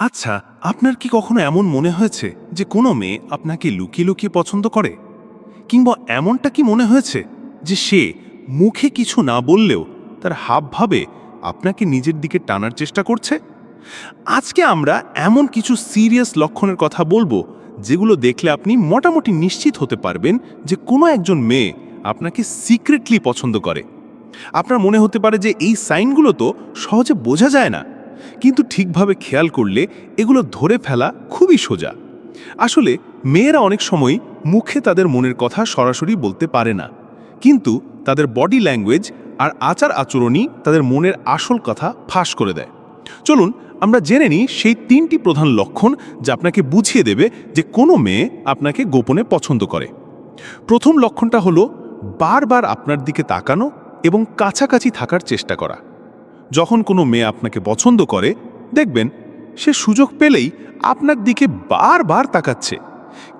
আচ্ছা আপনার কি কখনো এমন মনে হয়েছে যে কোনো মেয়ে আপনাকে লুকিয়ে লুকিয়ে পছন্দ করে? কিংবা এমনটা কি মনে হয়েছে যে সে মুখে কিছু না বললেও তার হাবভাবে আপনাকে নিজের দিকে টানার চেষ্টা করছে? আজকে আমরা এমন কিছু সিরিয়াস লক্ষণের কথা বলব যেগুলো দেখলে আপনি মোটামুটি নিশ্চিত হতে পারবেন যে কোনো একজন মেয়ে আপনাকে সিক্রেটলি পছন্দ করে। আপনার মনে হতে পারে যে এই সাইনগুলো তো সহজে বোঝা যায় না। কিন্তু ঠিকভাবে খেয়াল করলে এগুলো ধরে ফেলা খুবই সোজা। আসলে মেয়েরা অনেক সময় মুখে তাদের মনের কথা সরাসরি বলতে পারে না। কিন্তু তাদের বডি ল্যাঙ্গুয়েজ আর আচার আচরণই তাদের মনের আসল কথা ফাঁস করে দেয়। চলুন আমরা জেনে নিই সেই তিনটি প্রধান লক্ষণ যা আপনাকে বুঝিয়ে দেবে যে কোনো মেয়ে আপনাকে গোপনে পছন্দ করে। প্রথম লক্ষণটা হলো বারবার আপনার দিকে তাকানো এবং কাছাকাছি থাকার চেষ্টা করা। যখন কোনো মেয়ে আপনাকে পছন্দ করে, দেখবেন সে সুযোগ পেলেই আপনার দিকে বারবার তাকাচ্ছে।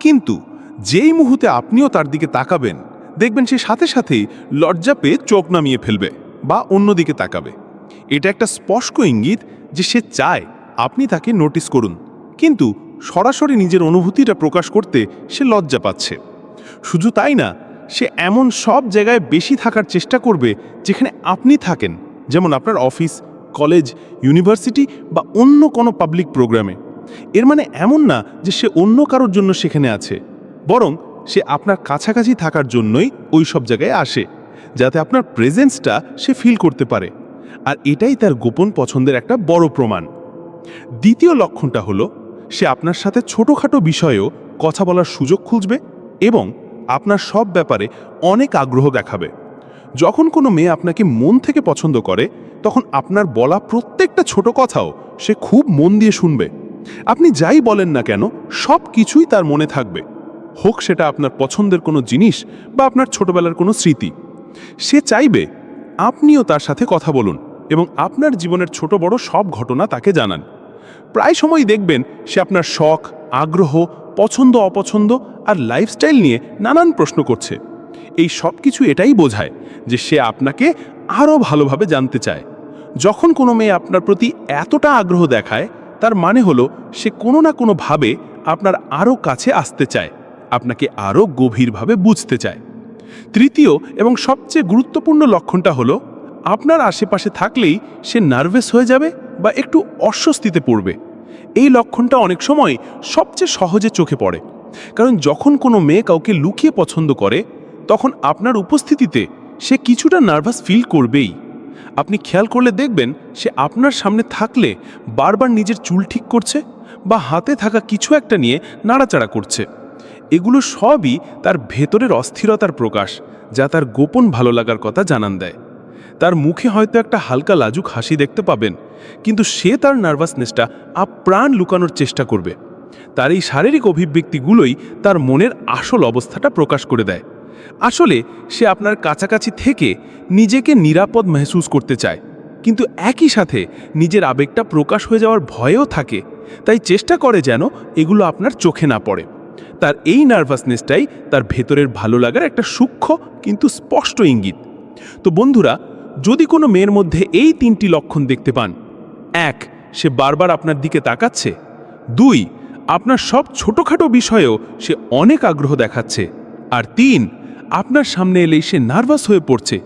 কিন্তু যেই মুহূর্তে আপনিও তার দিকে তাকাবেন, দেখবেন সে সাথে সাথেই লজ্জা পেয়ে চোখ নামিয়ে ফেলবে বা অন্যদিকে তাকাবে। এটা একটা স্পষ্ট ইঙ্গিত যে সে চায় আপনি তাকে নোটিস করুন। কিন্তু সরাসরি নিজের অনুভূতিটা প্রকাশ করতে সে লজ্জা পাচ্ছে। শুধু তাই না, সে এমন সব জায়গায় বেশি থাকার চেষ্টা করবে যেখানে আপনি থাকেন। যেমন আপনার অফিস, কলেজ, ইউনিভার্সিটি বা অন্য কোনো পাবলিক প্রোগ্রামে এর মানে এমন না যে সে অন্য কারোর জন্য সেখানে আছে। বরং সে আপনার কাছাকাছি থাকার জন্যই ওই সব জায়গায় আসে, যাতে আপনার প্রেজেন্সটা সে ফিল করতে পারে। আর এটাই তার গোপন পছন্দের একটা বড় প্রমাণ। দ্বিতীয় লক্ষণটা হলো, সে আপনার সাথে ছোটোখাটো বিষয়েও কথা বলার সুযোগ খুঁজবে এবং আপনার সব ব্যাপারে অনেক আগ্রহ দেখাবে। যখন কোনো মেয়ে আপনাকে মন থেকে পছন্দ করে, তখন আপনার বলা প্রত্যেকটা ছোট কথাও সে খুব মন দিয়ে শুনবে। আপনি যাই বলেন না কেন, সব কিছুই তার মনে থাকবে। হোক সেটা আপনার পছন্দের কোনো জিনিস বা আপনার ছোটবেলার কোনো স্মৃতি। সে চাইবে, আপনিও তার সাথে কথা বলুন এবং আপনার জীবনের ছোট বড় সব ঘটনা তাকে জানান। প্রায় সময় দেখবেন সে আপনার শখ, আগ্রহ পছন্দ অপছন্দ আর লাইফস্টাইল নিয়ে নানান প্রশ্ন করছে। এই সব কিছু এটাই বোঝায় যে সে আপনাকে আরও ভালোভাবে জানতে চায়। যখন কোনো মেয়ে আপনার প্রতি এতটা আগ্রহ দেখায়, তার মানে হলো সে কোনো না কোনোভাবে আপনার আরও কাছে আসতে চায়, আপনাকে আরও গভীরভাবে বুঝতে চায়। তৃতীয় এবং সবচেয়ে গুরুত্বপূর্ণ লক্ষণটা হলো, আপনার আশেপাশে থাকলেই সে নার্ভাস হয়ে যাবে বা একটু অস্বস্তিতে পড়বে। এই লক্ষণটা অনেক সময় সবচেয়ে সহজে চোখে পড়ে। কারণ যখন কোনো মেয়ে কাউকে লুকিয়ে পছন্দ করে তখন আপনার উপস্থিতিতে সে কিছুটা নার্ভাস ফিল করবেই। আপনি খেয়াল করলে দেখবেন সে আপনার সামনে থাকলে বারবার নিজের চুল ঠিক করছে বা হাতে থাকা কিছু একটা নিয়ে নাড়াচাড়া করছে। এগুলো সবই তার ভেতরের অস্থিরতার প্রকাশ, যা তার গোপন ভালো লাগার কথা জানান দেয়। তার মুখে হয়তো একটা হালকা লাজুক হাসি দেখতে পাবেন, কিন্তু সে তার নার্ভাসনেসটা আপ্রাণ লুকানোর চেষ্টা করবে। তার এই শারীরিক অভিব্যক্তিগুলোই তার মনের আসল অবস্থাটা প্রকাশ করে দেয়। আসলে সে আপনার কাছাকাছি থেকে নিজেকে নিরাপদ মেহসুস করতে চায়। কিন্তু একই সাথে নিজের আবেগটা প্রকাশ হয়ে যাওয়ার ভয়ও থাকে। তাই চেষ্টা করে যেন এগুলো আপনার চোখে না পড়ে। তার এই নার্ভাসনেসটাই তার ভেতরের ভালো লাগার একটা সূক্ষ্ম কিন্তু স্পষ্ট ইঙ্গিত। তো বন্ধুরা, যদি কোনো মেয়ের মধ্যে এই তিনটি লক্ষণ দেখতে পান, এক, সে বারবার আপনার দিকে তাকাচ্ছে। দুই, আপনার সব ছোটোখাটো বিষয়েও সে অনেক আগ্রহ দেখাচ্ছে। আর তিন আপনার সামনে এলেই সে নার্ভাস হয়ে পড়ছে।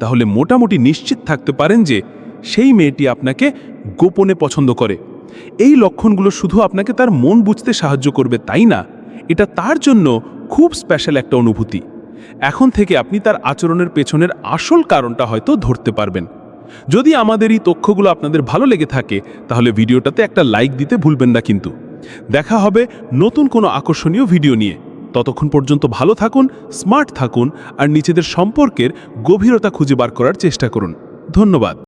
তাহলে মোটামুটি নিশ্চিত থাকতে পারেন যে, সেই মেয়েটি আপনাকে গোপনে পছন্দ করে। এই লক্ষণগুলো শুধু আপনাকে তার মন বুঝতে সাহায্য করবে তাই না? এটা তার জন্য খুব স্পেশাল একটা অনুভূতি। এখন থেকে আপনি তার আচরণের পেছনের আসল কারণটা হয়তো ধরতে পারবেন। যদি আমাদের এই তথ্যগুলো আপনাদের ভালো লেগে থাকে, তাহলে ভিডিওটাতে একটা লাইক দিতে ভুলবেন না কিন্তু। দেখা হবে নতুন কোনো আকর্ষণীয় ভিডিও নিয়ে। ততক্ষণ পর্যন্ত ভালো থাকুন, স্মার্ট থাকুন, আর নিজেদের সম্পর্কের গভীরতা খুঁজে বার করার চেষ্টা করুন। ধন্যবাদ।